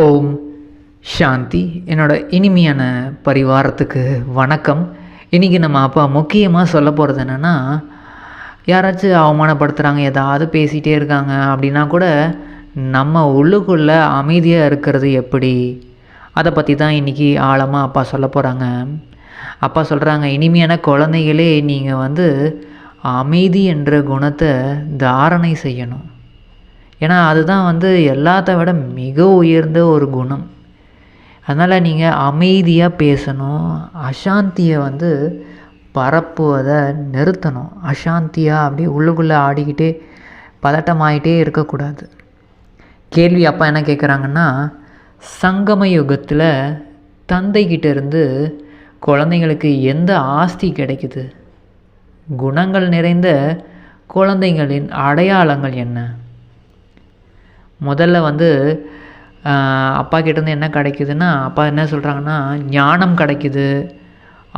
ஓம் சாந்தி. என்னோட இனிமையான பரிவாரத்துக்கு வணக்கம். இன்றைக்கி நம்ம அப்பா முக்கியமாக சொல்ல போகிறது என்னென்னா யாராச்சும் அவமானப்படுத்துகிறாங்க ஏதாவது பேசிகிட்டே இருக்காங்க அப்படின்னா கூட நம்ம உள்ளுக்குள்ளே அமைதியாக இருக்கிறது எப்படி? அதை பற்றி தான் இன்றைக்கி ஆழமாக அப்பா சொல்ல போகிறாங்க அப்பா சொல்கிறாங்க இனிமையான குழந்தைகளே நீங்கள் வந்து அமைதி என்ற குணத்தை தாரணை செய்யணும். ஏன்னா அதுதான் வந்து எல்லாத்த விட மிக உயர்ந்த ஒரு குணம். அதனால் நீங்கள் அமைதியாக பேசணும். அசாந்தியை வந்து பரப்புவதை நிறுத்தணும். அசாந்தியாக அப்படியே உள்ளுக்குள்ளே ஆடிக்கிட்டே பதட்டமாயிட்டே இருக்கக்கூடாது. கேள்வி அப்பா என்ன கேட்குறாங்கன்னா சங்கம யுகத்தில் தந்தைக்கிட்ட இருந்து குழந்தைங்களுக்கு எந்த ஆஸ்தி கிடைக்குது? குணங்கள் நிறைந்த குழந்தைகளின் அடையாளங்கள் என்ன? முதல்ல வந்து அப்பா கிட்டேருந்து என்ன கிடைக்குதுன்னா அப்பா என்ன சொல்கிறாங்கன்னா ஞானம் கிடைக்குது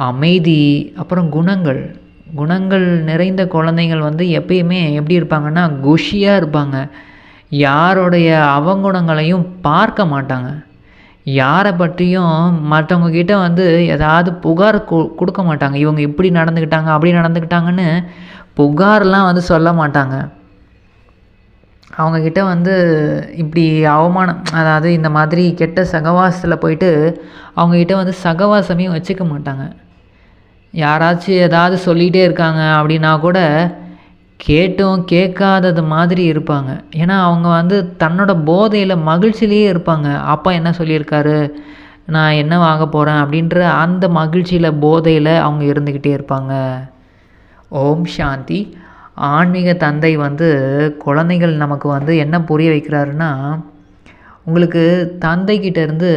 அமைதி அப்புறம் குணங்கள். குணங்கள் நிறைந்த குழந்தைகள் வந்து எப்பயுமே எப்படி இருப்பாங்கன்னா குஷியாக இருப்பாங்க. யாருடைய அவங்குணங்களையும் பார்க்க மாட்டாங்க. யாரை பற்றியும் மற்றவங்கக்கிட்ட வந்து ஏதாவது புகார் கொடுக்க மாட்டாங்க. இவங்க இப்படி நடந்துக்கிட்டாங்க அப்படி நடந்துக்கிட்டாங்கன்னு புகார்லாம் வந்து சொல்ல மாட்டாங்க. அவங்கக்கிட்ட வந்து இப்படி அவமானம் அதாவது இந்த மாதிரி கெட்ட சகவாசத்தில் போயிட்டு அவங்கக்கிட்ட வந்து சகவாசமே வச்சுக்க மாட்டாங்க. யாராச்சும் ஏதாவது சொல்லிகிட்டே இருக்காங்க அப்படின்னா கூட கேட்டும் கேட்காதது மாதிரி இருப்பாங்க. ஏன்னா அவங்க வந்து தன்னோட போதையில் மகிழ்ச்சியிலேயே இருப்பாங்க. அப்பா என்ன சொல்லியிருக்காரு? நான் என்ன வாங்க போகிறேன் அப்படின்ற அந்த மகிழ்ச்சியில் போதையில் அவங்க இருந்துக்கிட்டே இருப்பாங்க. ஓம் சாந்தி. ஆன்மீக தந்தை வந்து குழந்தைகள் நமக்கு வந்து என்ன புரிய வைக்கிறாருன்னா உங்களுக்கு தந்தைக்கிட்டேருந்து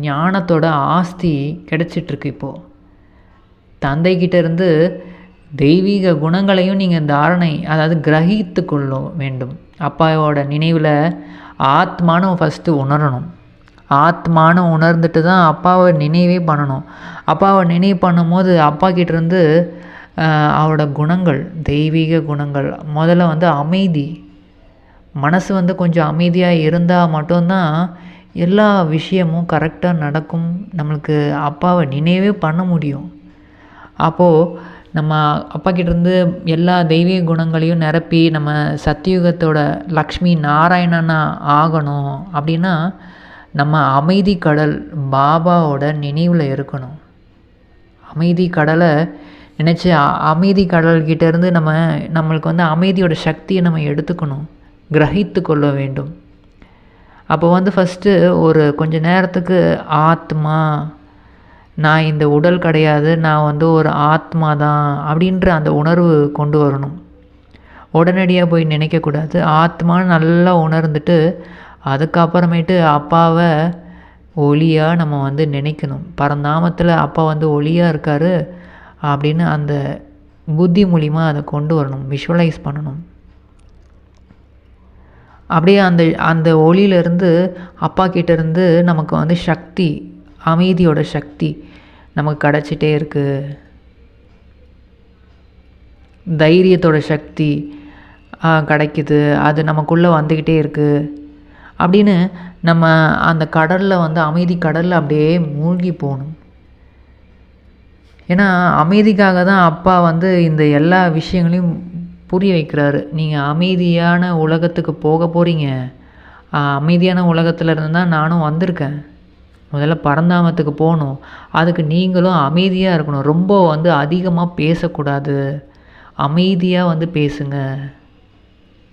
ஞானத்தோட ஆஸ்தி கிடச்சிட்ருக்கு இப்போது தந்தைக்கிட்டேருந்து தெய்வீக குணங்களையும் நீங்கள் தாரணை அதாவது கிரகித்து கொள்ள வேண்டும். அப்பாவோட நினைவில் ஆத்மானு ஃபஸ்ட்டு உணரணும். ஆத்மானு உணர்ந்துட்டு தான் அப்பாவை நினைவே பண்ணணும். அப்பாவை நினைவு பண்ணும்போது அப்பா கிட்டேருந்து அவரோட குணங்கள் தெய்வீக குணங்கள். முதல்ல வந்து அமைதி. மனசு வந்து கொஞ்சம் அமைதியாக இருந்தால் மட்டும்தான் எல்லா விஷயமும் கரெக்டாக நடக்கும். நம்மளுக்கு அப்பாவை நினைவே பண்ண முடியும். அப்போது நம்ம அப்பா கிட்டேருந்து எல்லா தெய்வீக குணங்களையும் நிரப்பி நம்ம சத்தியுகத்தோட லக்ஷ்மி நாராயணனா ஆகணும் அப்படின்னா நம்ம அமைதி கடல் பாபாவோட நினைவில் இருக்கணும். அமைதி கடலை நினச்சி அமைதி கடல்கிட்டேருந்து நம்ம நம்மளுக்கு வந்து அமைதியோட சக்தியை நம்ம எடுத்துக்கணும். கிரகித்து கொள்ள வேண்டும். அப்போ வந்து ஃபஸ்ட்டு ஒரு கொஞ்ச நேரத்துக்கு ஆத்மா நான் இந்த உடல் கிடையாது நான் வந்து ஒரு ஆத்மா தான் அப்படின்ற அந்த உணர்வு கொண்டு வரணும். உடனடியாக போய் நினைக்கக்கூடாது ஆத்மான்னு நல்லா உணர்ந்துட்டு அதுக்கப்புறமேட்டு அப்பாவை ஒளியாக நம்ம வந்து நினைக்கணும். பரந்தாமத்தில் அப்பா வந்து ஒளியாக இருக்கார். அப்படின்னு அந்த புத்தி மூலிமா அதை கொண்டு வரணும் விஷுவலைஸ் பண்ணணும். அப்படியே அந்த அந்த ஒளியிலேருந்து அப்பா கிட்டேருந்து நமக்கு வந்து சக்தி அமைதியோட சக்தி நமக்கு கிடச்சிட்டே இருக்குது தைரியத்தோட சக்தி கிடைக்குது. அது நமக்குள்ளே வந்துக்கிட்டே இருக்குது அப்படின்னு நம்ம அந்த கடலில் வந்து அமைதி கடலில் அப்படியே மூழ்கி போகணும். ஏன்னா அமைதிக்காக தான் அப்பா வந்து இந்த எல்லா விஷயங்களையும் புரிய வைக்கிறாரு. நீங்கள் அமைதியான உலகத்துக்கு போக போகிறீங்க அமைதியான உலகத்தில் இருந்து தான் நானும் வந்திருக்கேன். முதல்ல பரந்தாமத்துக்கு போகணும். அதுக்கு நீங்களும் அமைதியாக இருக்கணும். ரொம்ப வந்து அதிகமாக பேசக்கூடாது. அமைதியாக வந்து பேசுங்க.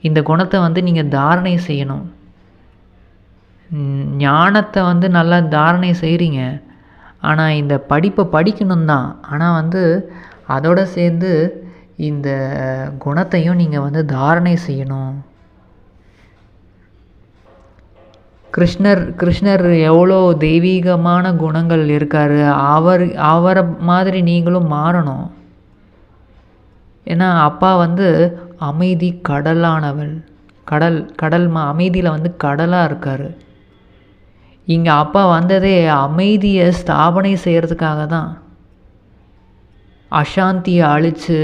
இந்த குணத்தை வந்து நீங்கள் தாரணை செய்யணும். ஞானத்தை வந்து நல்லா தாரணை செய்கிறீங்க ஆனால் இந்த படிப்பை படிக்கணும் தான் ஆனால் வந்து அதோடு சேர்ந்து இந்த குணத்தையும் நீங்கள் வந்து தாரணை செய்யணும். கிருஷ்ணர் கிருஷ்ணர் எவ்வளோ தெய்வீகமான குணங்கள் இருக்கார். அவர் அவரை மாதிரி நீங்களும் மாறணும். ஏன்னா அப்பா வந்து அமைதி கடலானவள். கடல் கடல் மா அமைதியில் வந்து கடலாக இருக்கார். இங்கே அப்பா வந்ததே அமைதியை ஸ்தாபனை செய்கிறதுக்காக தான் அசாந்தியை அழித்து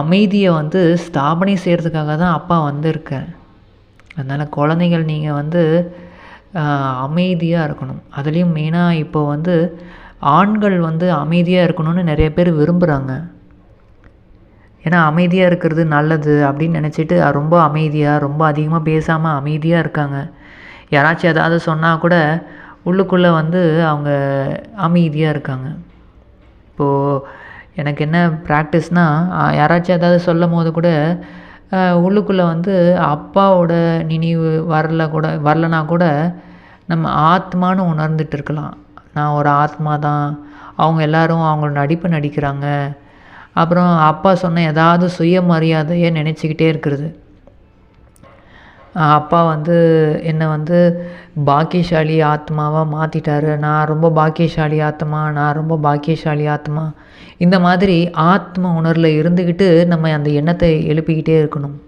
அமைதியை வந்து ஸ்தாபனை செய்கிறதுக்காக தான் அப்பா வந்திருக்கேன் அதனால் குழந்தைகள் நீங்கள் வந்து அமைதியாக இருக்கணும். அதுலேயும் மெயினாக இப்போ வந்து ஆண்கள் வந்து அமைதியாக இருக்கணும்னு நிறைய பேர் விரும்புகிறாங்க ஏன்னா அமைதியாக இருக்கிறது நல்லது அப்படின்னு நினச்சிட்டு ரொம்ப அமைதியாக ரொம்ப அதிகமாக பேசாமல் அமைதியாக இருக்காங்க. யாராச்சும் ஏதாவது சொன்னால் கூட உள்ளுக்குள்ளே வந்து அவங்க அமைதியாக இருக்காங்க. இப்போது எனக்கு என்ன ப்ராக்டிஸ்னால் யாராச்சும் ஏதாவது சொல்லும் போது கூட உள்ளுக்குள்ளே வந்து அப்பாவோட நினைவு வரல கூட வரலனா கூட நம்ம ஆத்மான்னு உணர்ந்துட்டு இருக்கலாம். நான் ஒரு ஆத்மா தான். அவங்க எல்லோரும் அவங்களோட நடிப்பு நடிக்கிறாங்க. அப்புறம் அப்பா சொன்ன ஏதாவது சுயமரியாதையை நினச்சிக்கிட்டே இருக்கிறது. அப்பா வந்து என்னை வந்து பாக்கியசாலி ஆத்மாவாக மாற்றிட்டாரு நான் ரொம்ப பாக்கியசாலி ஆத்மா நான் ரொம்ப பாக்கியசாலி ஆத்மா. இந்த மாதிரி ஆத்ம உணர்வில் இருந்துக்கிட்டு நம்ம அந்த எண்ணத்தை எழுப்பிக்கிட்டே இருக்கணும்.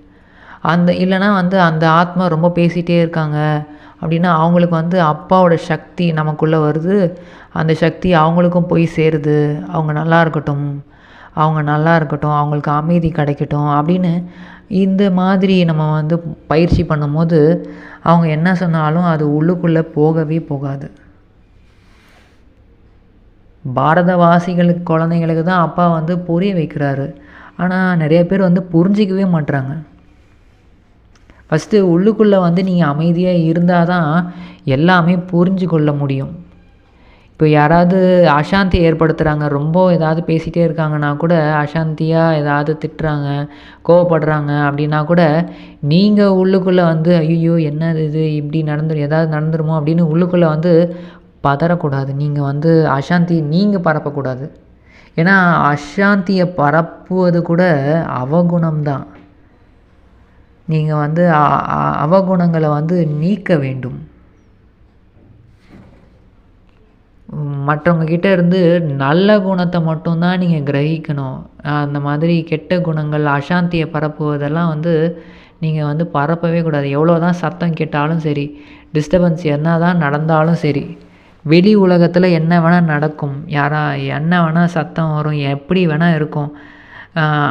அந்த இல்லைனா வந்து அந்த ஆத்மா ரொம்ப பேசிகிட்டே இருக்காங்க. அப்படின்னா அவங்களுக்கு வந்து அப்பாவோட சக்தி நமக்குள்ளே வருது. அந்த சக்தி அவங்களுக்கும் போய் சேருது. அவங்க நல்லா இருக்கட்டும். அவங்க நல்லா இருக்கட்டும். அவங்களுக்கு அமைதி கிடைக்கட்டும் அப்படின்னு இந்த மாதிரி நம்ம வந்து பயிற்சி பண்ணும்போது அவங்க என்ன சொன்னாலும் அது உள்ளுக்குள்ளே போகவே போகாது. பாரதவாசிகளுக்கு குழந்தைங்களுக்கு தான் அப்பா வந்து புரிய வைக்கிறாரு. ஆனால் நிறைய பேர் வந்து புரிஞ்சிக்கவே மாட்றாங்க. ஃபஸ்ட்டு உள்ளுக்குள்ளே வந்து நீங்கள் அமைதியாக இருந்தால் தான் எல்லாமே புரிஞ்சு கொள்ள முடியும். இப்போ யாராவது அசாந்தி ஏற்படுத்துகிறாங்க ரொம்ப ஏதாவது பேசிகிட்டே இருக்காங்கன்னா கூட அசாந்தியாக ஏதாவது திட்டுறாங்க கோவப்படுறாங்க அப்படின்னா கூட நீங்கள் உள்ளுக்குள்ளே வந்து ஐயோ என்னது இது? இப்படி நடந்துடும் ஏதாவது நடந்துருமோ? அப்படின்னு உள்ளுக்குள்ளே வந்து பதறக்கூடாது. நீங்கள் வந்து அசாந்தி நீங்கள் பரப்பக்கூடாது. ஏன்னா அசாந்தியை பரப்புவது கூட அவகுணம்தான். நீங்கள் வந்து அவகுணங்களை வந்து நீக்க வேண்டும். மற்றவங்கக்கிட்ட இருந்து நல்ல குணத்தை மட்டும்தான் நீங்கள் கிரகிக்கணும். அந்த மாதிரி கெட்ட குணங்கள் அசாந்தியை பரப்புவதெல்லாம் வந்து நீங்கள் வந்து பரப்பவே கூடாது. எவ்வளோ தான் சத்தம் கேட்டாலும் சரி டிஸ்டர்பன்ஸ் என்ன தான் நடந்தாலும் சரி வெளி உலகத்தில் என்ன வேணால் நடக்கும். யாரா என்ன வேணால் சத்தம் வரும் எப்படி வேணால் இருக்கும்.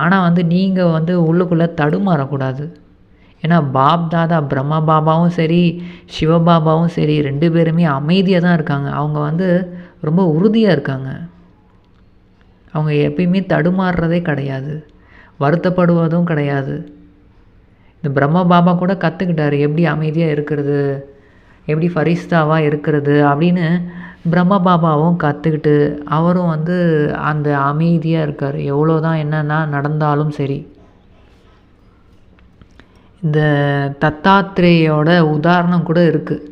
ஆனால் வந்து நீங்கள் வந்து உள்ளுக்குள்ளே தடுமாறக்கூடாது. ஏன்னா பாப் தாதா பிரம்மா பாபாவும் சரி சிவபாபாவும் சரி ரெண்டு பேருமே அமைதியாக தான் இருக்காங்க. அவங்க வந்து ரொம்ப உறுதியாக இருக்காங்க. அவங்க எப்பயுமே தடுமாறுறதே கிடையாது. வருத்தப்படுவதும் கிடையாது. இந்த பிரம்ம பாபா கூட கற்றுக்கிட்டாரு எப்படி அமைதியாக இருக்கிறது? எப்படி ஃபரிஸ்தாவாக இருக்கிறது? அப்படின்னு பிரம்ம பாபாவும் கற்றுக்கிட்டு அவரும் வந்து அந்த அமைதியாக இருக்கார். எவ்வளோ தான் என்னென்னா நடந்தாலும் சரி. இந்த தத்தாத்ரேயோட உதாரணம் கூட இருக்குது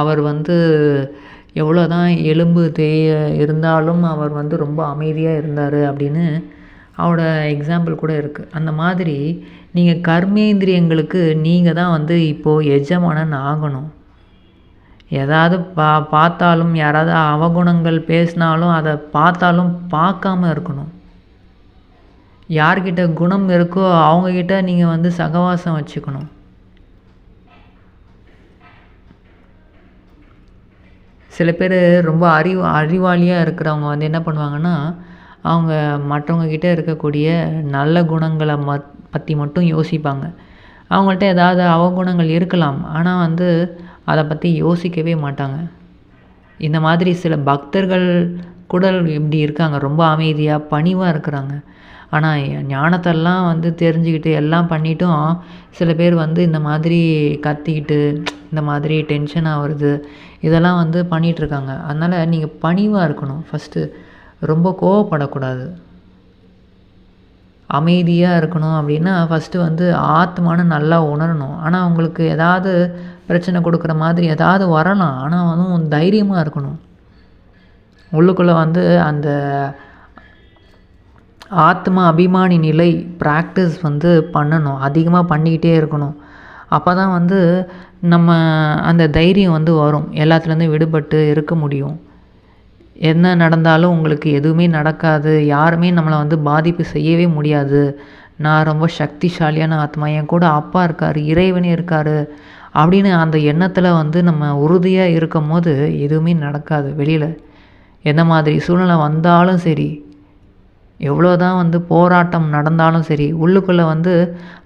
அவர் வந்து எவ்வளோ தான் எலும்பு தேய இருந்தாலும் அவர் வந்து ரொம்ப அமைதியாக இருந்தார் அப்படின்னு அவரோட எக்ஸாம்பிள் கூட இருக்குது அந்த மாதிரி நீங்கள் கர்மேந்திரியங்களுக்கு நீங்கள் தான் வந்து இப்போது எஜமானன் ஆகணும். ஏதாவது பா பார்த்தாலும் யாராவது அவகுணங்கள் பேசினாலும் அதை பார்த்தாலும் பார்க்காம இருக்கணும். யார்கிட்ட குணம் இருக்கோ அவங்கக்கிட்ட நீங்கள் வந்து சகவாசம் வச்சுக்கணும். சில பேர் ரொம்ப அறிவு அறிவாளியாக இருக்கிறவங்க வந்து என்ன பண்ணுவாங்கன்னா அவங்க மற்றவங்கக்கிட்ட இருக்கக்கூடிய நல்ல குணங்களை மத் பற்றி மட்டும் யோசிப்பாங்க. அவங்கள்ட்ட ஏதாவது அவகுணங்கள் இருக்கலாம் ஆனால் வந்து அதை பற்றி யோசிக்கவே மாட்டாங்க. இந்த மாதிரி சில பக்தர்கள் கூட இப்படி இருக்காங்க ரொம்ப அமைதியாக பணிவாக இருக்கிறாங்க. ஆனால் ஞானத்தெல்லாம் வந்து தெரிஞ்சுக்கிட்டு எல்லாம் பண்ணிட்டும் சில பேர் வந்து இந்த மாதிரி கத்திக்கிட்டு இந்த மாதிரி டென்ஷன் ஆகுறது இதெல்லாம் வந்து பண்ணிகிட்ருக்காங்க அதனால் நீங்கள் பணிவாக இருக்கணும். ஃபஸ்ட்டு ரொம்ப கோவப்படக்கூடாது. அமைதியாக இருக்கணும் அப்படின்னா ஃபஸ்ட்டு வந்து ஆத்மானு நல்லா உணரணும். ஆனால் உங்களுக்கு ஏதாவது பிரச்சனை கொடுக்குற மாதிரி ஏதாவது வரலாம். ஆனால் வந்து தைரியமாக இருக்கணும். உள்ளுக்குள்ளே வந்து அந்த ஆத்ம அபிமானி நிலை ப்ராக்டிஸ் வந்து பண்ணணும். அதிகமாக பண்ணிக்கிட்டே இருக்கணும். அப்போ தான் வந்து நம்ம அந்த தைரியம் வந்து வரும். எல்லாத்துலேருந்து விடுபட்டு இருக்க முடியும். என்ன நடந்தாலும் உங்களுக்கு எதுவுமே நடக்காது. யாருமே நம்மளை வந்து பாதிப்பு செய்யவே முடியாது. நான் ரொம்ப சக்திசாலியான ஆத்மா. என் கூட அப்பா இருக்கார் இறைவனே இருக்கார் அப்படின்னு அந்த எண்ணத்தில் வந்து நம்ம உறுதியாக இருக்கும் போது எதுவுமே நடக்காது வெளியில். எந்த மாதிரி சூழ்நிலை வந்தாலும் சரி எவ்வளோ தான் வந்து போராட்டம் நடந்தாலும் சரி உள்ளுக்குள்ளே வந்து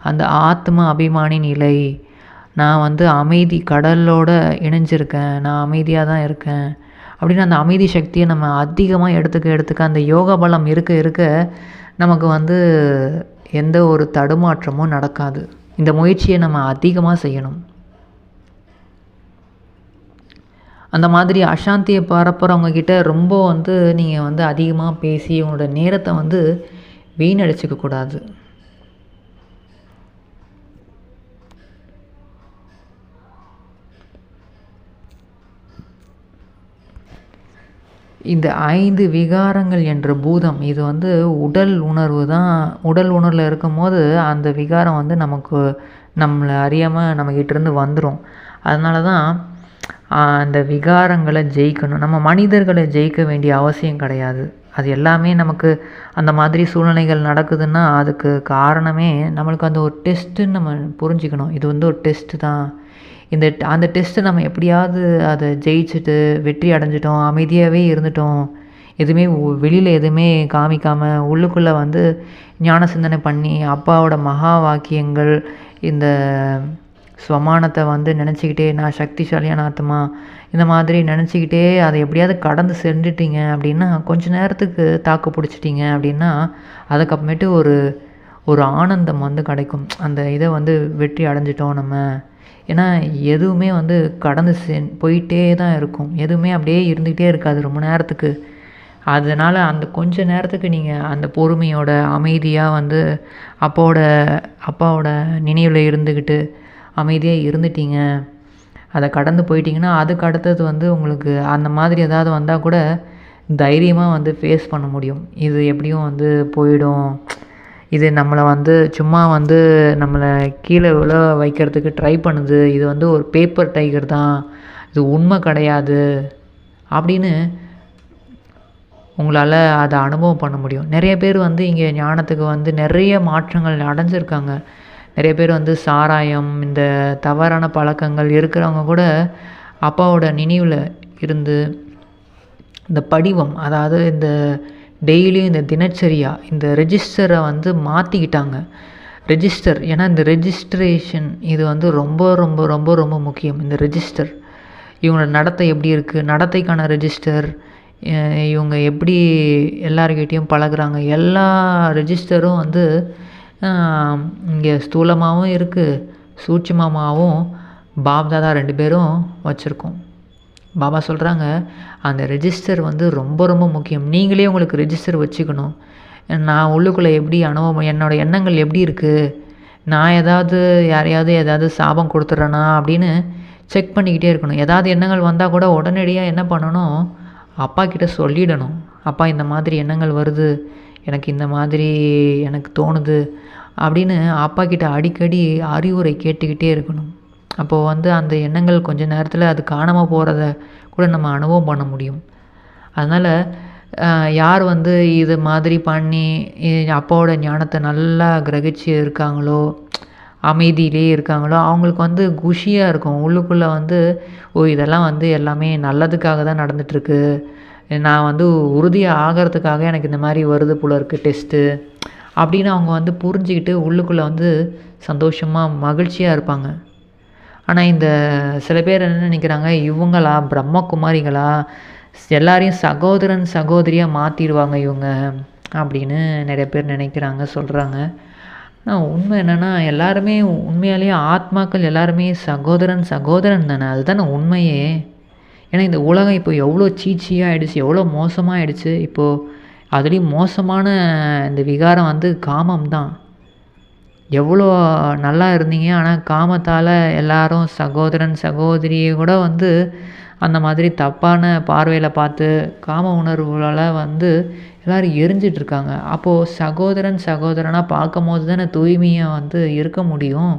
அந்த ஆத்ம அபிமானி நிலை. நான் வந்து அமைதி கடலோடு இணைஞ்சிருக்கேன் நான் அமைதியாக தான் இருக்கேன் அப்படின்னு அந்த அமைதி சக்தியை நம்ம அதிகமாக எடுத்துக்க எடுத்துக்க அந்த யோக பலம் இருக்க இருக்க நமக்கு வந்து எந்த ஒரு தடுமாற்றமும் நடக்காது. இந்த முயற்சியை நம்ம அதிகமாக செய்யணும். அந்த மாதிரி அசாந்தியை பரப்புறவங்க கிட்ட ரொம்ப வந்து நீங்கள் வந்து அதிகமாக பேசி உங்களோட நேரத்தை வந்து வீணடிச்சிக்க கூடாது. இந்த ஐந்து விகாரங்கள் என்ற பூதம் இது வந்து உடல் உணர்வு தான். உடல் உணர்வில் இருக்கும்போது அந்த விகாரம் வந்து நமக்கு நம்மளை அறியாமல் நம்மக்கிட்டேருந்து வந்துடும் அதனால தான் அந்த விகாரங்களை ஜெயிக்கணும். நம்ம மனிதர்களை ஜெயிக்க வேண்டிய அவசியம் கிடையாது. அது எல்லாமே நமக்கு அந்த மாதிரி சூழ்நிலைகள் நடக்குதுன்னா அதுக்கு காரணமே நம்மளுக்கு அந்த ஒரு டெஸ்ட்டுன்னு நம்ம புரிஞ்சுக்கணும். இது வந்து ஒரு டெஸ்ட்டு தான். இந்த அந்த டெஸ்ட்டை நம்ம எப்படியாவது அதை ஜெயிச்சுட்டு வெற்றி அடைஞ்சிட்டோம் அமைதியாகவே இருந்துட்டோம். எதுவுமே வெளியில் எதுவுமே காமிக்காமல் உள்ளுக்குள்ளே வந்து ஞான சிந்தனை பண்ணி அப்பாவோட மகா வாக்கியங்கள் இந்த ஸ்வமானத்தை வந்து நினச்சிக்கிட்டே நான் சக்திசாலியான ஆத்மா இந்த மாதிரி நினச்சிக்கிட்டே அதை எப்படியாவது கடந்து சென்றுட்டீங்க அப்படின்னா கொஞ்ச நேரத்துக்கு தாக்கு பிடிச்சிட்டிங்க அப்படின்னா அதுக்கப்புறமேட்டு ஒரு ஒரு ஆனந்தம் வந்து கிடைக்கும். அந்த இதை வந்து வெற்றி அடைஞ்சிட்டோம் நம்ம. ஏன்னா எதுவுமே வந்து கடந்து செ போயிட்டே தான் இருக்கும். எதுவுமே அப்படியே இருந்துக்கிட்டே இருக்காது ரொம்ப நேரத்துக்கு. அதனால் அந்த கொஞ்ச நேரத்துக்கு நீங்கள் அந்த பொறுமையோட அமைதியாக வந்து அப்பாவோட அப்பாவோட நினைவில் இருந்துக்கிட்டு அமைதியாக இருந்துட்டீங்க. அதை கடந்து போயிட்டீங்கன்னா அதுக்கு அடுத்தது வந்து உங்களுக்கு அந்த மாதிரி ஏதாவது வந்தால் கூட தைரியமாக வந்து ஃபேஸ் பண்ண முடியும். இது எப்படியும் வந்து போயிடும். இது நம்மளை வந்து சும்மா வந்து நம்மளை கீழே விழ வைக்கிறதுக்கு ட்ரை பண்ணுது. இது வந்து ஒரு பேப்பர் டைகர் தான். இது உண்மை கிடையாது. அப்படின்னு உங்களால் அதை அனுபவம் பண்ண முடியும். நிறைய பேர் வந்து இங்கே ஞானத்துக்கு வந்து நிறைய மாற்றங்கள் அடைஞ்சிருக்காங்க. நிறைய பேர் வந்து சாராயம் இந்த தவறான பழக்கங்கள் இருக்கிறவங்க கூட அப்பாவோட நினைவில் இருந்து இந்த படிவம் அதாவது இந்த டெய்லியும் இந்த தினச்சரியா இந்த ரெஜிஸ்டரை வந்து மாற்றிக்கிட்டாங்க ரெஜிஸ்டர் ஏன்னா இந்த ரெஜிஸ்ட்ரேஷன் இது வந்து ரொம்ப ரொம்ப ரொம்ப ரொம்ப முக்கியம் இந்த ரெஜிஸ்டர். இவங்களோட நடத்தை எப்படி இருக்குது நடத்தைக்கான ரெஜிஸ்டர் இவங்க எப்படி எல்லாருக்கிட்டேயும் பழகுறாங்க எல்லா ரெஜிஸ்டரும் வந்து இங்கே ஸ்தூலமாகவும் இருக்குது சூட்சமமாகவும் பாப்தாதா ரெண்டு பேரும் வச்சுருக்கோம். பாபா சொல்கிறாங்க அந்த ரெஜிஸ்டர் வந்து ரொம்ப ரொம்ப முக்கியம். நீங்களே உங்களுக்கு ரெஜிஸ்டர் வச்சுக்கணும். நான் உள்ளுக்குள்ளே எப்படி அனுபவம் என்னோடய எண்ணங்கள் எப்படி இருக்குது நான் ஏதாவது யாரையாவது ஏதாவது சாபம் கொடுத்துட்றேனா அப்படின்னு செக் பண்ணிக்கிட்டே இருக்கணும். ஏதாவது எண்ணங்கள் வந்தால் கூட உடனடியாக என்ன பண்ணணும்? அப்பா கிட்ட சொல்லிடணும். அப்பா இந்த மாதிரி எண்ணங்கள் வருது. எனக்கு இந்த மாதிரி எனக்கு தோணுது அப்படின்னு அப்பா கிட்ட அடிக்கடி அறிவுரை கேட்டுக்கிட்டே இருக்கணும். அப்போது வந்து அந்த எண்ணங்கள் கொஞ்ச நேரத்தில் அது காணாமல் போகிறத கூட நம்ம அனுபவம் பண்ண முடியும். அதனால் யார் வந்து இது மாதிரி பண்ணி அப்பாவோட ஞானத்தை நல்லா கிரகிச்சு இருக்காங்களோ அமைதியிலே இருக்காங்களோ அவங்களுக்கு வந்து குஷியாக இருக்கும். உள்ளுக்குள்ளே வந்து ஓ இதெல்லாம் வந்து எல்லாமே நல்லதுக்காக தான் நடந்துகிட்ருக்கு நான் வந்து உறுதியாக ஆகிறதுக்காக எனக்கு இந்த மாதிரி வருது போல இருக்குது டெஸ்ட்டு அப்படின்னு அவங்க வந்து புரிஞ்சுக்கிட்டு உள்ளுக்குள்ளே வந்து சந்தோஷமாக மகிழ்ச்சியாக இருப்பாங்க. ஆனால் இந்த சில பேர் என்ன நினைக்கிறாங்க இவங்களா பிரம்மகுமாரிகளா எல்லாரையும் சகோதரன் சகோதரியாக மாற்றிடுவாங்க இவங்க அப்படின்னு நிறைய பேர் நினைக்கிறாங்க சொல்கிறாங்க ஆனால் உண்மை என்னென்னா எல்லாருமே உண்மையாலேயே ஆத்மாக்கள் எல்லாருமே சகோதரன் சகோதரன் தானே. அதுதானே உண்மையே. ஏன்னா இந்த உலகம் இப்போ எவ்வளோ சீச்சியாக ஆயிடுச்சு எவ்வளோ மோசமாக ஆயிடுச்சு இப்போது அதுலேயும் மோசமான இந்த விகாரம் வந்து காமம் தான் எவ்வளோ நல்லா இருந்தீங்க ஆனால் காமத்தால் எல்லாரும் சகோதரன் சகோதரியை கூட வந்து அந்த மாதிரி தப்பான பார்வையில் பார்த்து காம உணர்வுகளால் வந்து எல்லோரும் எரிஞ்சிட்ருக்காங்க. அப்போது சகோதரன் சகோதரனாக பார்க்கும் போது தானே தூய்மையாக வந்து இருக்க முடியும்.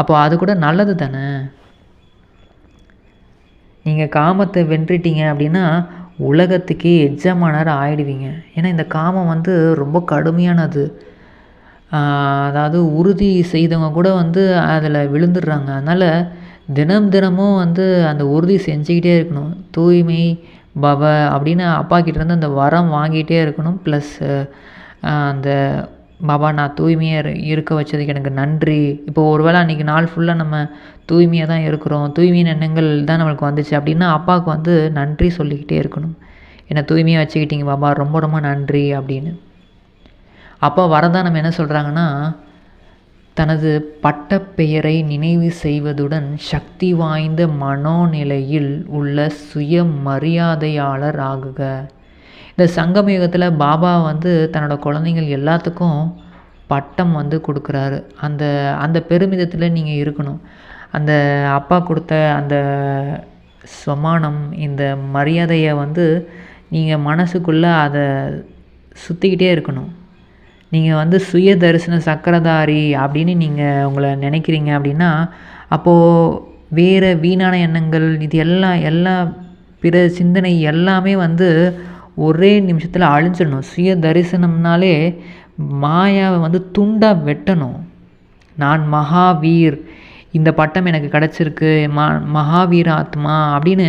அப்போது அது கூட நல்லது தானே? நீங்கள் காமத்தை வென்றுட்டீங்க அப்படின்னா உலகத்துக்கே எஜமானர் ஆயிடுவீங்க. ஏன்னா இந்த காமம் வந்து ரொம்ப கடுமையானது. அதாவது உறுதி செய்தவங்க கூட வந்து அதில் விழுந்துடுறாங்க. அதனால் தினம் தினமும் வந்து அந்த உறுதி செஞ்சுக்கிட்டே இருக்கணும். தூய்மை பவ அப்படின்னு அப்பா கிட்டேருந்து அந்த வரம் வாங்கிட்டே இருக்கணும். ப்ளஸ் அந்த பாபா நான் தூய்மையாக இரு இருக்க வச்சதுக்கு எனக்கு நன்றி. இப்போ ஒரு வேளை அன்றைக்கி நாள் ஃபுல்லாக நம்ம தூய்மையாக தான் இருக்கிறோம். தூய்மையின் எண்ணங்கள் தான் நம்மளுக்கு வந்துச்சு அப்படின்னா அப்பாவுக்கு வந்து நன்றி சொல்லிக்கிட்டே இருக்கணும். என்னை தூய்மையாக வச்சுக்கிட்டீங்க பாபா ரொம்ப ரொம்ப நன்றி அப்படின்னு. அப்பா வரதான் நம்ம என்ன சொல்கிறாங்கன்னா தனது பட்டப்பெயரை நினைவு செய்வதுடன் சக்தி வாய்ந்த மனோநிலையில் உள்ள சுயமரியாதையாளர் ஆகுக. இந்த சங்கம் யுகத்தில் பாபா வந்து தன்னோட குழந்தைங்கள் எல்லாத்துக்கும் பட்டம் வந்து கொடுக்குறாரு. அந்த அந்த பெருமிதத்தில் நீங்கள் இருக்கணும். அந்த அப்பா கொடுத்த அந்த சமானம் இந்த மரியாதையை வந்து நீங்கள் மனசுக்குள்ளே அதை சுற்றிக்கிட்டே இருக்கணும். நீங்கள் வந்து சுய தரிசன சக்கரதாரி அப்படின்னு நீங்கள் உங்களை நினைக்கிறீங்க அப்படின்னா அப்போது வேறு வீணான எண்ணங்கள் இது எல்லாம் எல்லா பிற சிந்தனை எல்லாமே வந்து ஒரே நிமிஷத்தில் அழிஞ்சிடணும். சுய தரிசனம்னாலே மாயாவை வந்து துண்டாக வெட்டணும். நான் மகாவீர். இந்த பட்டம் எனக்கு கிடச்சிருக்கு. ம மகாவீர ஆத்மா அப்படின்னு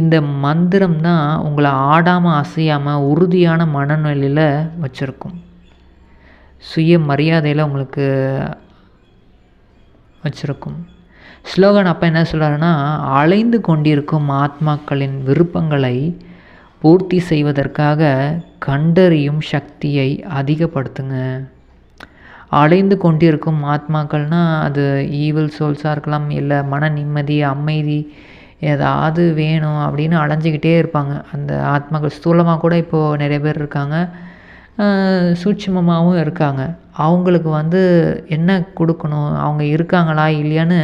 இந்த மந்திரம் தான் உங்களை ஆடாமல் அசையாமல் உறுதியான மனநிலையில் வச்சுருக்கும். சுய மரியாதையில் உங்களுக்கு வச்சுருக்கும். ஸ்லோகன் அப்போ என்ன சொல்கிறாருன்னா அலைந்து கொண்டிருக்கும் ஆத்மாக்களின் விருப்பங்களை பூர்த்தி செய்வதற்காக கண்டறியும் சக்தியை அதிகப்படுத்துங்க. அலைந்து கொண்டிருக்கும் ஆத்மாக்கள்னால் அது ஈவில் சோல்ஸாக இருக்கலாம் இல்லை மன நிம்மதி அமைதி ஏதாவது வேணும் அப்படின்னு அலைஞ்சிக்கிட்டே இருப்பாங்க. அந்த ஆத்மாக்கள் ஸ்தூலமாக கூட இப்போது நிறைய பேர் இருக்காங்க. சூட்சமமாகவும் இருக்காங்க. அவங்களுக்கு வந்து என்ன கொடுக்கணும்? அவங்க இருக்காங்களா இல்லையான்னு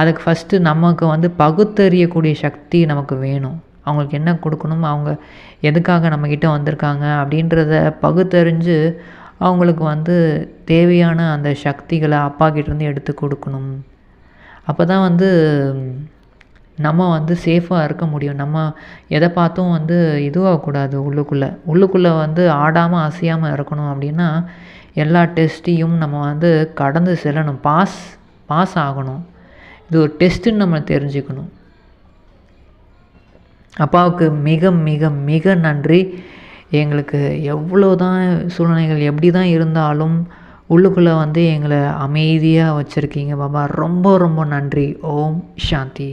அதுக்கு ஃபஸ்ட்டு நமக்கு வந்து பகுத்தறியக்கூடிய சக்தி நமக்கு வேணும். அவங்களுக்கு என்ன கொடுக்கணும் அவங்க எதுக்காக நம்மக்கிட்ட வந்திருக்காங்க அப்படின்றத பகுத்தறிஞ்சு அவங்களுக்கு வந்து தேவையான அந்த சக்திகளை அப்பா கிட்டேருந்து எடுத்து கொடுக்கணும். அப்போ தான் வந்து நம்ம வந்து சேஃபாக இருக்க முடியும். நம்ம எதை பார்த்தும் வந்து இதுவாகக்கூடாது உள்ளுக்குள்ளே. உள்ளுக்குள்ளே வந்து ஆடாமல் அசையாமல் இருக்கணும் அப்படின்னா எல்லா டெஸ்ட்டையும் நம்ம வந்து கடந்து செல்லணும். பாஸ் பாஸ் ஆகணும். இது ஒரு டெஸ்ட்டுன்னு நம்ம தெரிஞ்சுக்கணும். அப்பாவுக்கு மிக மிக மிக நன்றி. எங்களுக்கு எவ்வளோ தான் சூழ்நிலைகள் எப்படி தான் இருந்தாலும் உள்ளுக்குள்ளே வந்து எங்களை அமைதியாக வச்சுருக்கீங்க பாபா. ரொம்ப ரொம்ப நன்றி. ஓம் சாந்தி.